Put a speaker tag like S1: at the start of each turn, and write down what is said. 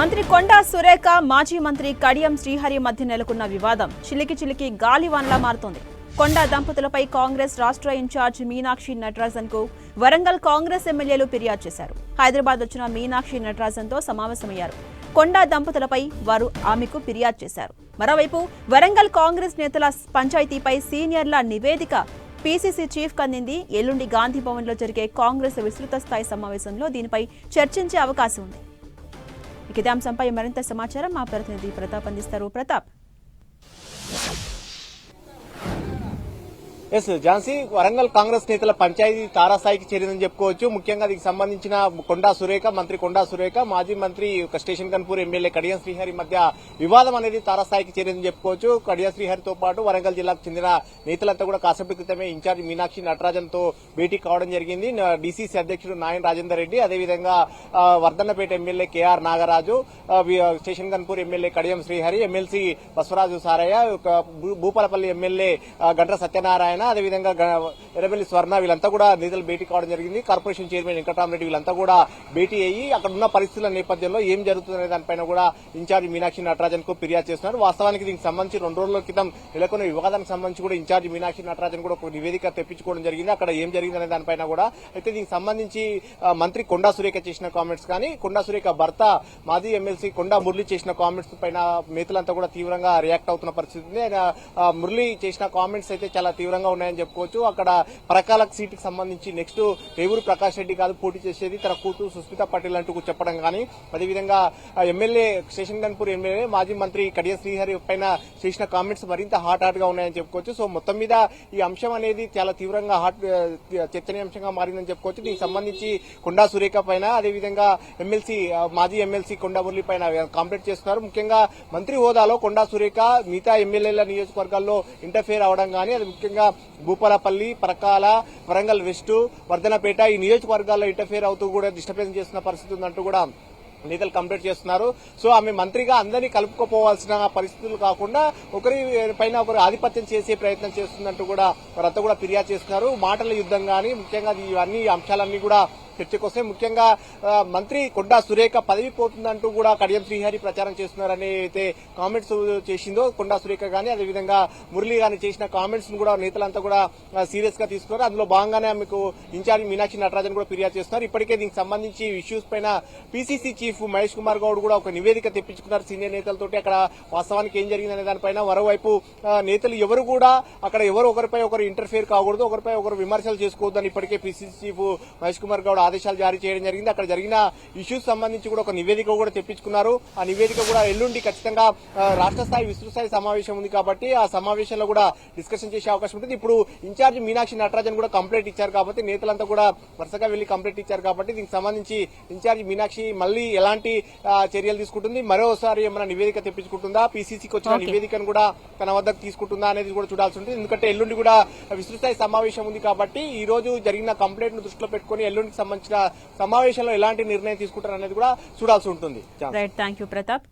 S1: మంత్రి కొండా సురేఖ మాజీ మంత్రి కడియం శ్రీహరి మధ్య నెలకొన్న వివాదం చిలికి చిలికి గాలివానలా మారుతోంది. కొండా దంపతులపై కాంగ్రెస్ రాష్ట్ర ఇన్ఛార్జ్ మీనాక్షి నటరాజన్కు వరంగల్ కాంగ్రెస్ ఎమ్మెల్యేలు ఫిర్యాదు చేశారు. హైదరాబాద్ వచ్చిన మీనాక్షి నటరాజన్తో సమావేశమయ్యారు. కొండా దంపతులపై వారు ఆమెకు ఫిర్యాదు చేశారు. మరోవైపు వరంగల్ కాంగ్రెస్ నేతల పంచాయతీపై సీనియర్ల నివేదిక పీసీసీ చీఫ్ కందింది. ఎల్లుండి గాంధీ భవన్లో జరిగే కాంగ్రెస్ విస్తృత స్థాయి సమావేశంలో దీనిపై చర్చించే అవకాశం ఉంది. ఇక అంశంపై మరింత సమాచారం మా ప్రతినిధి ప్రతాప్ అందిస్తారు. ప్రతాప్.
S2: ఎస్ ఝాన్సీ వరంగల్ కాంగ్రెస్ నేతల పంచాయతీ తారాస్థాయికి చేరిందని చెప్పుకోవచ్చు. ముఖ్యంగా దీనికి సంబంధించిన కొండా సురేఖ మంత్రి కొండా సురేఖ మాజీ మంత్రి స్టేషన్ కన్పూర్ ఎమ్మెల్యే కడియం శ్రీహరి మధ్య వివాదం అనేది తారాస్థాయికి చేరిందని చెప్పుకోవచ్చు. కడియం శ్రీహరితో పాటు వరంగల్ జిల్లాకు చెందిన నేతలంతా కూడా కాసేపటి క్రితమే ఇన్ఛార్జ్ మీనాక్షి నటరాజన్తో భేటీ కావడం జరిగింది. డీసీసీ అధ్యక్షుడు నాయన్ రాజేందర్ రెడ్డి అదేవిధంగా Vardhannapet MLA KR Nagaraju station Ghanpur MLA Kadiyam Srihari MLC Basavaraju Saraiah భూ- భూపాలపల్లి ఎమ్మెల్యే ఆ, గంట్ర సత్యనారాయణ అదేవిధంగా గ- ఎర్రబెల్లి స్వర్ణ వీళ్ళంతా కూడా నేతలు భేటీ కావడం జరిగింది. కార్పొరేషన్ చైర్మన్ వెంకటరామరెడ్డి వీళ్ళంతా కూడా భేటీ అయ్యి అక్కడ ఉన్న పరిస్థితుల నేపథ్యంలో ఏం జరుగుతుందనే దానిపైన కూడా ఇన్ఛార్జ్ మీనాక్షి నటరాజన్కు ఫిర్యాదు చేస్తున్నారు. వాస్తవానికి దీనికి సంబంధించి రెండు రోజుల క్రితం నెలకొన్న వివాదానికి సంబంధించి కూడా ఇన్ఛార్జ్ మీనాక్షి నటరాజన్ కూడా ఒక నివేదిక తెప్పించుకోవడం జరిగింది. అక్కడ ఏం జరిగిందనే దానిపైన కూడా అయితే దీనికి సంబంధించి మంత్రి కొండా సురేఖ చేసిన కామెంట్స్ కానీ కొండా సురేఖ భర్త మాజీ ఎమ్మెల్సీ కొండా మురళి చేసిన కామెంట్స్ పైన మేతలంతా కూడా తీవ్రంగా రియాక్ట్ అవుతున్న పరిస్థితి ఉంది. ఆయన మురళి చేసిన కామెంట్స్ అయితే చాలా తీవ్రంగా ఉన్నాయని చెప్పుకోవచ్చు. అక్కడ పరకాల సీటుకి సంబంధించి నెక్స్ట్ రేవూరు ప్రకాష్ రెడ్డి కాదు పోటీ చేసేది తన కూతురు సుస్మిత పటేల్ అంటూ చెప్పడం కానీ అదేవిధంగా ఎమ్మెల్యే శేషన్ గన్పూర్ ఎమ్మెల్యే మాజీ మంత్రి కడియ శ్రీహరి పైన చేసిన కామెంట్స్ మరింత హాట్ హాట్గా ఉన్నాయని చెప్పుకోవచ్చు. సో మొత్తం మీద ఈ అంశం అనేది చాలా తీవ్రంగా హాట్ చర్చనీయాంశంగా మారిందని చెప్పుకోవచ్చు. దీనికి సంబంధించి కొండా సురేఖ పైన అదేవిధంగా ఎమ్మెల్సీ మాజీ ఎమ్మెల్సీ కొండా మురళి పైన కాంప్లైంట్ చేస్తున్నారు. ముఖ్యంగా మంత్రి హోదాలో కొండా సురేఖ మిగతా ఎమ్మెల్యేల నియోజకవర్గాల్లో ఇంటర్ఫేర్ అవడం కానీ అది ముఖ్యంగా భూపాలపల్లి పరకాల వరంగల్ వెస్ట్ వర్ధనపేట ఈ నియోజకవర్గాల్లో ఇంటర్ఫియర్ అవుతూ కూడా డిస్టర్బెన్స్ చేస్తున్న పరిస్థితి ఉందంటూ కూడా నేతలు కంప్లైంట్ చేస్తున్నారు. సో ఆమె మంత్రిగా అందరినీ కలుపుకోపోవాల్సిన పరిస్థితులు కాకుండా ఒకరి పైన ఒకరు ఆధిపత్యం చేసే ప్రయత్నం చేస్తుందంటూ కూడా వారంతా కూడా ఫిర్యాదు చేస్తున్నారు. మాటల యుద్ధం కానీ ముఖ్యంగా ఇవన్నీ అంశాలన్నీ కూడా చర్చకొస్తే ముఖ్యంగా మంత్రి కొండా సురేఖ పదవి పోతుందంటూ కూడా కడియం శ్రీహరి ప్రచారం చేస్తున్నారని అయితే కామెంట్స్ చేసిందో కొండా సురేఖ గానీ అదేవిధంగా మురళి గాని చేసిన కామెంట్స్ కూడా నేతలంతా కూడా సీరియస్గా తీసుకున్నారు. అందులో భాగంగానే ఆమెకు ఇన్ఛార్జ్ మీనాక్షి నటరాజన్ కూడా ఫిర్యాదు చేస్తున్నారు. ఇప్పటికే దీనికి సంబంధించి ఇష్యూస్ పైన పీసీసీ చీఫ్ మహేష్ కుమార్ గౌడ్ కూడా ఒక నివేదిక తెప్పించుకున్నారు సీనియర్ నేతలతోటి. అక్కడ వాస్తవానికి ఏం జరిగిందనే దానిపైన మరోవైపు నేతలు ఎవరు కూడా అక్కడ ఎవరు ఒకరిపై ఒకరు ఇంటర్ఫేర్ కాకూడదు ఒకరిపై ఒకరు విమర్శలు చేసుకోవద్దని ఇప్పటికే పీసీసీ చీఫ్ మహేష్ కుమార్ గౌడ్ ఆదేశాలు జారీ చేయడం జరిగింది. అక్కడ జరిగిన ఇష్యూస్ సంబంధించి కూడా ఒక నివేదిక కూడా తెప్పించుకున్నారు. ఆ నివేదిక కూడా ఎల్లుండి ఖచ్చితంగా రాష్ట్ర స్థాయి విస్తృత స్థాయి సమావేశం ఉంది కాబట్టి ఆ సమావేశంలో కూడా డిస్కషన్ చేసే అవకాశం ఉంటుంది. ఇప్పుడు ఇన్ఛార్జ్ మీనాక్షి నటరాజన్ కూడా కంప్లైంట్ ఇచ్చారు కాబట్టి నేతలంతా కూడా వరుసగా వెళ్ళి కంప్లైంట్ ఇచ్చారు కాబట్టి దీనికి సంబంధించి ఇన్ఛార్జ్ మీనాక్షి మళ్ళీ ఎలాంటి చర్యలు తీసుకుంటుంది? మరోసారి ఏమైనా నివేదిక తెప్పించుకుంటుందా? పీసీసీకి వచ్చిన. నివేదికను కూడా తన వద్దకు తీసుకుంటుందా అనేది కూడా చూడాల్సి ఉంటుంది. ఎందుకంటే ఎల్లుండి కూడా విస్తృత స్థాయి సమావేశం ఉంది కాబట్టి ఈ రోజు జరిగిన కంప్లైంట్ను దృష్టిలో పెట్టుకుని ఎల్లుండికి సంబంధించిన సమావేశంలో ఎలాంటి నిర్ణయం తీసుకుంటారు అనేది కూడా చూడాల్సి ఉంటుంది.
S1: Right thank you Pratap